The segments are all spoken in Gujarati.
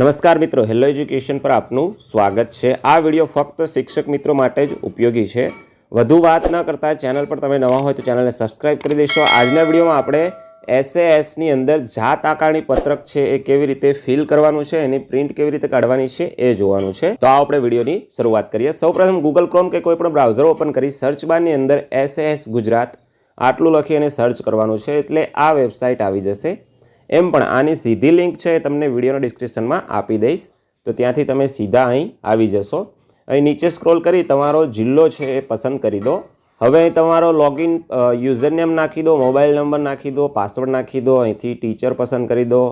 નમસ્કાર મિત્રો, હેલો એજ્યુકેશન પર આપનું સ્વાગત છે. આ વીડિયો ફક્ત શિક્ષક મિત્રો માટે જ ઉપયોગી છે. વધુ વાત ન કરતા ચેનલ પર તમે નવા હોય તો ચેનલને સબસ્ક્રાઇબ કરી દેશો. આજના વિડીયોમાં આપણે એસએએસની અંદર જાત આકારણી પત્રક છે એ કેવી રીતે ફિલ કરવાનું છે, એની પ્રિન્ટ કેવી રીતે કાઢવાની છે એ જોવાનું છે. તો આ આપણે વિડીયોની શરૂઆત કરીએ. સૌપ્રથમ ગૂગલ ક્રોમ કે કોઈ પણ બ્રાઉઝર ઓપન કરી સર્ચ બારની અંદર એસએએસ ગુજરાત આટલું લખી અને સર્ચ કરવાનું છે એટલે આ વેબસાઇટ આવી જશે. એમ પણ આની સીધી લિંક છે એ તમને વિડીયોના ડિસ્ક્રિપ્શનમાં આપી દઈશ. તો ત્યાંથી તમે સીધા અહીં આવી જશો. અહીં નીચે સ્ક્રોલ કરી તમારો જિલ્લો છે એ પસંદ કરી દો. હવે અહીં તમારો લોગિન યુઝર નેમ નાખી દો, મોબાઈલ નંબર નાખી દો, પાસવર્ડ નાખી દો, અહીંથી ટીચર પસંદ કરી દો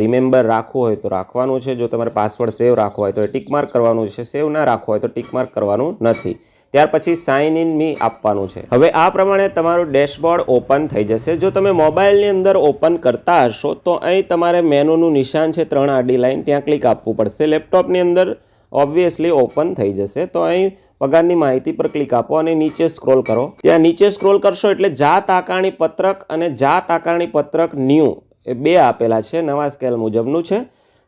રિમેમ્બર રાખવું હોય તો રાખવાનું છે. જો તમારે પાસવર્ડ સેવ રાખવો હોય તો એ ટીક માર્ક કરવાનું છે. સેવ ના રાખવો હોય તો ટીક માર્ક કરવાનું નથી. ત્યાર પછી સાઇન ઇન મી આપવાનું છે. હવે આ પ્રમાણે તમારું ડેશબોર્ડ ઓપન થઈ જશે. જો તમે મોબાઈલની અંદર ઓપન કરતા હશો, તો અહીં તમારે મેનુનું નિશાન છે ત્રણ આડી લાઈન. ત્યાં ક્લિક આપવું પડશે. લેપટોપની અંદર ઓબ્વિયસલી ઓપન થઈ જશે. તો અહીં પગારની માહિતી પર ક્લિક આપો અને નીચે સ્ક્રોલ કરો. ત્યાં નીચે સ્ક્રોલ કરશો એટલે જાત આકારણી પત્રક અને જાત આકારણી પત્રક ન્યૂ એ બે આપેલા છે. નવા સ્કેલ મુજબનું છે.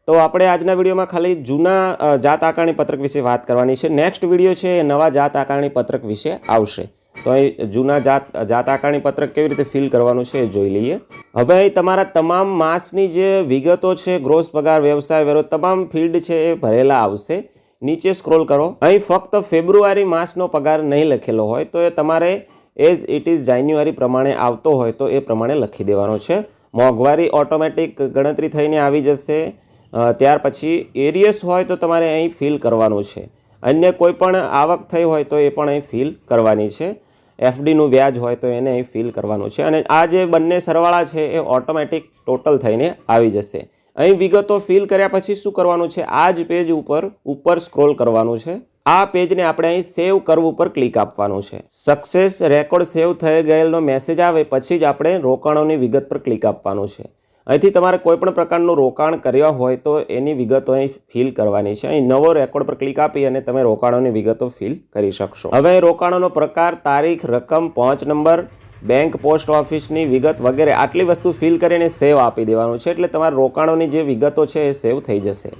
તો આપણે આજના વિડીયોમાં ખાલી જૂના જાત આકારણી પત્રક વિશે વાત કરવાની છે. નેક્સ્ટ વીડિયો છે એ નવા જાત આકારણી પત્રક વિશે આવશે. તો અહીં જૂના જાત જાત આકારણી પત્રક કેવી રીતે ફિલ કરવાનું છે એ જોઈ લઈએ. હવે તમારા તમામ માસની જે વિગતો છે ગ્રોસ પગાર, વ્યવસાય વેરો તમામ ફિલ્ડ છે એ ભરેલા આવશે. નીચે સ્ક્રોલ કરો. અહીં ફક્ત ફેબ્રુઆરી માસનો પગાર નહીં લખેલો હોય તો એ તમારે એઝ ઇટ ઇઝ જાન્યુઆરી પ્રમાણે આવતો હોય તો એ પ્રમાણે લખી દેવાનો છે. મોંઘવારી ઓટોમેટિક ગણતરી થઈને આવી જશે. ત્યાર પછી એરિયસ હોય તો તમારે અહીં ફિલ કરવાનું છે. અન્ય કોઈ પણ આવક થઈ હોય તો એ પણ અહીં ફિલ કરવાની છે. એફડીનું વ્યાજ હોય તો એને અહીં ફિલ કરવાનું છે. અને આ જે બંને સરવાળા છે એ ઓટોમેટિક ટોટલ થઈને આવી જશે. અહીં વિગતો ફિલ કર્યા પછી શું કરવાનું છે? આ જ પેજ ઉપર ઉપર સ્ક્રોલ કરવાનું છે. આ પેજને આપણે અહીં સેવ કરવું ઉપર ક્લિક આપવાનું છે. સક્સેસ રેકોર્ડ સેવ થઈ ગયેલનો મેસેજ આવે પછી જ આપણે રોકાણોની વિગત પર ક્લિક આપવાનું છે. અહીંથી તમારે કોઈ પણ પ્રકારનું રોકાણ કર્યા હોય તો એની વિગતો અહીં ફિલ કરવાની છે. અહીં નવો રેકોર્ડ પર ક્લિક આપી અને તમે રોકાણોની વિગતો ફિલ કરી શકશો. હવે રોકાણોનો પ્રકાર, તારીખ, રકમ, પહોંચ નંબર બેંક પોસ્ટ ઓફિસની વિગત વગેરે આટલી વસ્તુ ફિલ કરીને સેવ આપી દેવાનું છે એટલે તમારા રોકાણોની જે વિગતો છે એ સેવ થઈ જશે.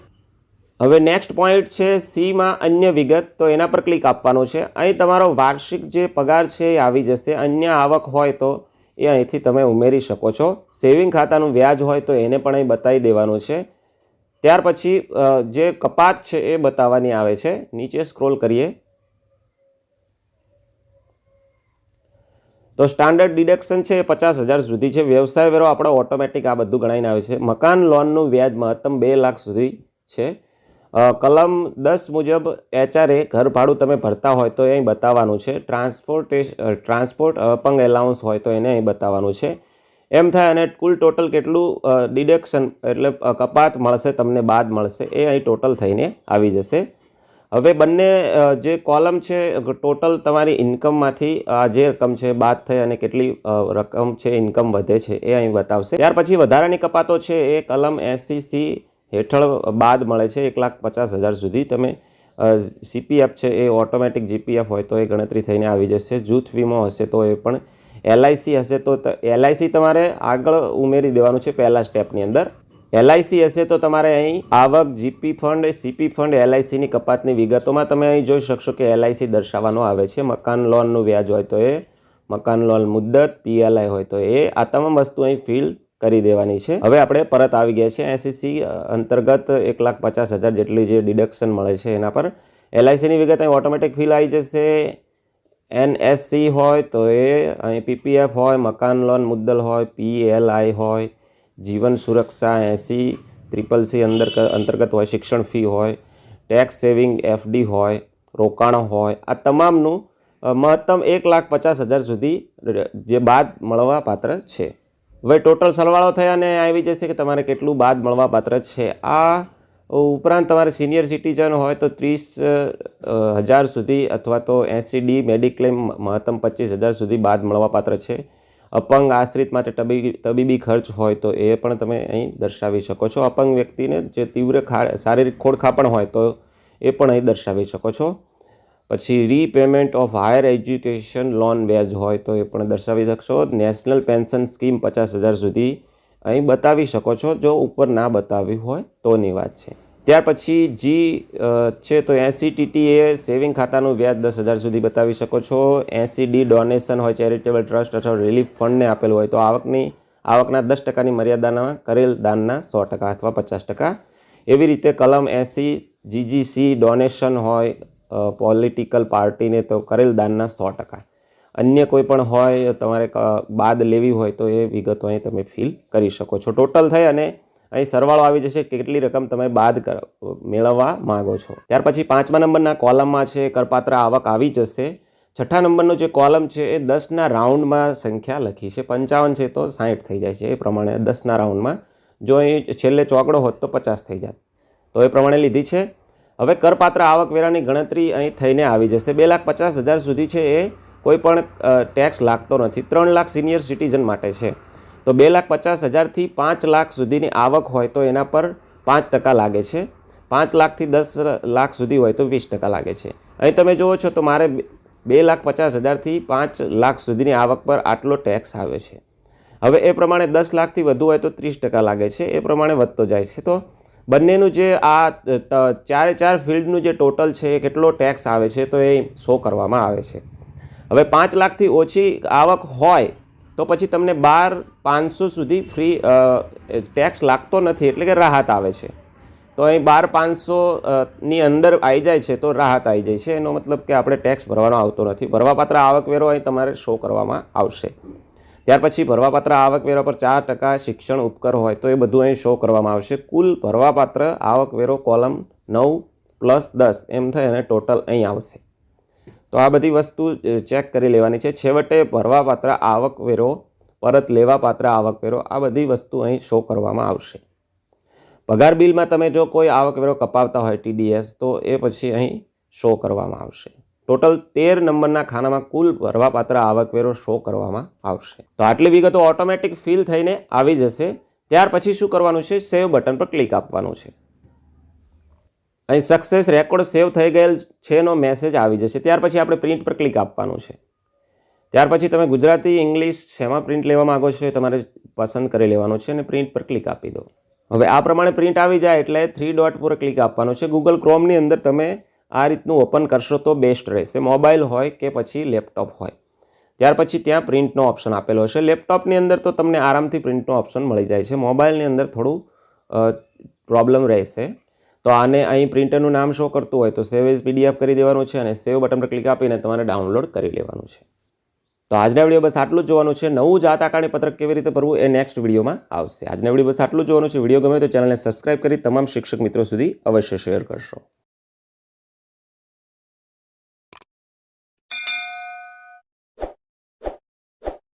હવે નેક્સ્ટ પોઈન્ટ છે સીમાં અન્ય વિગત, તો એના પર ક્લિક આપવાનું છે. અહીં તમારો વાર્ષિક જે પગાર છે એ આવી જશે. અન્ય આવક હોય તો એ અહીંથી તમે ઉમેરી શકો છો. સેવિંગ ખાતાનું વ્યાજ હોય તો એને પણ અહીં બતાવી દેવાનું છે. ત્યાર પછી જે કપાત છે એ બતાવવાની આવે છે. નીચે સ્ક્રોલ કરીએ. તો સ્ટાન્ડર્ડ ડિડક્શન છે એ પચાસ હજાર સુધી છે. વ્યવસાય વેરો આપણો ઓટોમેટિક આ બધું ગણાઈને આવે છે. મકાન લોનનું વ્યાજ મહત્તમ બે લાખ સુધી છે. કલમ દસ મુજબ એચઆરએ ઘર ભાડું તમે ભરતા હોય તો અહીં બતાવવાનું છે. ટ્રાન્સપોર્ટેશ ટ્રાન્સપોર્ટ અપંગ એલાઉન્સ હોય તો એને અહીં બતાવવાનું છે. એમ થાય અને કુલ ટોટલ કેટલું ડિડક્શન એટલે કપાત મળશે, તમને બાદ મળશે, એ અહીં ટોટલ થઈને આવી જશે. હવે બંને જે કોલમ છે, ટોટલ તમારી ઇન્કમમાંથી આ જે રકમ છે, બાદ થઈ અને કેટલી રકમ છે ઇન્કમ વધે છે, એ અહીં બતાવશે. ત્યાર પછી વધારાની કપાતો છે, એ કલમ એસસી સી હેઠળ બાદ મળે છે એક લાખ પચાસ હજાર સુધી. તમે સીપીએફ છે એ ઓટોમેટિક જીપીએફ હોય તો એ ગણતરી થઈને આવી જશે. જૂથ વીમો હશે તો એ પણ એલઆઈસી હશે તો એલઆઈસી તમારે આગળ ઉમેરી દેવાનું છે પહેલાં સ્ટેપની અંદર. એલઆઈસી હશે તો તમારે અહીં આવક જીપી ફંડ સીપી ફંડ એલઆઈસીની કપાતની વિગતોમાં તમે અહીં જોઈ શકશો કે એલઆઈસી દર્શાવવાનો આવે છે. મકાન લોનનું વ્યાજ હોય તો એ, મકાન લોન મુદ્દત પીએલઆઈ હોય તો એ. આ તમામ વસ્તુ અહીં ફિલ કરી દેવાની છે. હવે આપણે પરત આવી ગયા છે એસીસી અંતર્ગત એક લાખ પચાસ હજાર જેટલી જે ડિડક્શન મળે છે એના પર. એલઆઈસીની વિગત અહીં ઓટોમેટિક ફિલ આવી જશે. એનએસસી હોય તો એ અહીં પીપીએફ હોય, મકાન લોન મુદ્દલ હોય પીએલઆઈ હોય, જીવન સુરક્ષા એસી ત્રિપલ સી અંદર અંતર્ગત હોય, શિક્ષણ ફી હોય ટેક્સ સેવિંગ એફડી હોય, રોકાણો હોય. આ તમામનું મહત્તમ એક લાખ પચાસ હજાર સુધી જે બાદ મળવા પાત્ર છે. હવે ટોટલ સરવાળો થયા અને આવી જશે કે તમારે કેટલું બાદ મળવાપાત્ર છે. આ ઉપરાંત તમારે સિનિયર સિટીઝન હોય તો ત્રીસ હજાર સુધી અથવા તો એંસી ડી મેડિક્લેમ મહત્તમ પચીસ હજાર સુધી બાદ મળવા પાત્ર છે. અપંગ આશ્રિત માટે તબીબી તબીબી ખર્ચ હોય તો એ પણ તમે અહીં દર્શાવી શકો છો. અપંગ વ્યક્તિને જે તીવ્ર શારીરિક ખોડખાપણ હોય તો એ પણ અહીં દર્શાવી શકો છો. પછી repayment of higher education loan વ્યાજ હોય તો એ પણ દર્શાવી શકશો. નેશનલ પેન્શન સ્કીમ પચાસ હજાર સુધી અહીં બતાવી શકો છો. જો ઉપર ના બતાવ્યું હોય તોની વાત છે. ત્યાર પછી જી છે તો એસી એ સેવિંગ ખાતાનું વ્યાજ દસ હજાર સુધી બતાવી શકો છો. એસી ડી ડોનેશન હોય ચેરિટેબલ ટ્રસ્ટ અથવા રિલીફ ફંડને આપેલું હોય તો આવકની, આવકના દસ ટકાની મર્યાદાના કરેલ દાનના સો ટકા અથવા પચાસ ટકા. એવી રીતે કલમ એસી જીજીસી ડોનેશન હોય પોલિટિકલ પાર્ટીને તો કરેલ દાનના સો ટકા. અન્ય કોઈ પણ હોય, તમારે બાદ લેવી હોય તો એ વિગતો અહીં તમે ફિલ કરી શકો છો. ટોટલ થઈ અને અહીં સરવાળો આવી જશે કેટલી રકમ તમે બાદ મેળવવા માંગો છો. ત્યાર પછી પાંચમા નંબરના કોલમમાં છે, કરપાત્ર આવક આવી જશે. છઠ્ઠા નંબરનો જે કોલમ છે એ દસના રાઉન્ડમાં સંખ્યા લખી છે. પંચાવન છે તો સાહીઠ થઈ જાય છે. એ પ્રમાણે દસના રાઉન્ડમાં જો અહીં છેલ્લે ચોકડો હોત તો પચાસ થઈ જાત. તો એ પ્રમાણે લીધી છે. હવે કરપાત્ર આવકવેરાની ગણતરી અહીં થઈને આવી જશે. બે લાખ પચાસ હજાર સુધી છે એ કોઈ પણ ટેક્સ લાગતો નથી. ત્રણ લાખ સિનિયર સિટીઝન માટે છે. તો બે લાખ પચાસ હજારથી પાંચ લાખ સુધીની આવક હોય તો એના પર પાંચ ટકા લાગે છે. પાંચ લાખથી દસ લાખ સુધી હોય તો વીસ ટકા લાગે છે. અહીં તમે જુઓ છો તો મારે બે લાખ પચાસ હજારથી પાંચ લાખ સુધીની આવક પર આટલો ટેક્સ આવે છે. હવે એ પ્રમાણે દસ લાખથી વધુ હોય તો ત્રીસ ટકા લાગે છે. એ પ્રમાણે વધતો જાય છે. તો બંનેનું જે આ ચારે ચાર ફિલ્ડનું જે ટોટલ છે, એ કેટલો ટેક્સ આવે છે, તો એ શો કરવામાં આવે છે. હવે પાંચ લાખથી ઓછી આવક હોય, તો પછી તમને બાર પાંચસો સુધી ફ્રી ટેક્સ લાગતો નથી, એટલે કે રાહત આવે છે. તો અહીં બાર પાંચસો ની અંદર આવી જાય છે, તો રાહત આવી જાય છે. એનો મતલબ કે આપણે ટેક્સ ભરવાનો આવતો નથી. ભરવાપાત્ર આવકવેરો અહીં તમારે શો કરવામાં આવશે. ત્યાર પછી ભરવાપાત્ર આવકવેરા પર ચાર ટકા શિક્ષણ ઉપકર હોય તો એ બધું અહીં શો કરવામાં આવશે. કુલ ભરવાપાત્ર આવકવેરો કોલમ નવ પ્લસ દસ એમ થઈ અને ટોટલ અહીં આવશે. તો આ બધી વસ્તુ ચેક કરી લેવાની છે. છેવટે ભરવાપાત્ર આવકવેરો, પરત લેવાપાત્ર આવકવેરો, આ બધી વસ્તુ અહીં શો કરવામાં આવશે. પગાર બિલમાં તમે જો કોઈ આવકવેરો કપાવતા હોય ટીડીએસ તો એ પછી અહીં શો કરવામાં આવશે. ટોટલ તેર નંબરના ખાનામાં કુલ ભરવાપાત્ર આવકવેરો શો કરવામાં આવશે. તો આટલી વિગતો ઓટોમેટિક ફિલ થઈને આવી જશે. ત્યાર પછી શું કરવાનું છે? સેવ બટન પર ક્લિક આપવાનું છે. અહીં સક્સેસ રેકોર્ડ સેવ થઈ ગયેલ છેનો મેસેજ આવી જશે. ત્યાર પછી આપણે પ્રિન્ટ પર ક્લિક આપવાનું છે. ત્યાર પછી તમે ગુજરાતી, ઇંગ્લિશ શેમાં પ્રિન્ટ લેવા માંગો છો એ તમારે પસંદ કરી લેવાનું છે અને પ્રિન્ટ પર ક્લિક આપી દો. હવે આ પ્રમાણે પ્રિન્ટ આવી જાય એટલે થ્રી ડોટ પર ક્લિક આપવાનું છે. ગૂગલ ક્રોમની અંદર તમે આ રીતનું ઓપન કરશો તો બેસ્ટ રહેશે. મોબાઈલ હોય કે પછી લેપટોપ હોય. ત્યાર પછી ત્યાં પ્રિન્ટનો ઓપ્શન આપેલો હશે. લેપટોપની અંદર તો તમને આરામથી પ્રિન્ટનો ઓપ્શન મળી જાય છે. મોબાઈલની અંદર થોડું પ્રોબ્લેમ રહેશે. તો આને અહીં પ્રિન્ટરનું નામ શો કરતું હોય તો સેવ એઝ પીડીએફ કરી દેવાનું છે અને સેવ બટન પર ક્લિક આપીને તમારે ડાઉનલોડ કરી લેવાનું છે. તો આજના વીડિયો બસ આટલું જોવાનું છે. નવું જાત આકારણી પત્રક કેવી રીતે ભરવું એ નેક્સ્ટ વિડીયોમાં આવશે. આજના વીડિયો બસ આટલું જોવાનું છે. વીડિયો ગમે તો ચેનલને સબસ્ક્રાઇબ કરી તમામ શિક્ષક મિત્રો સુધી અવશ્ય શેર કરશો.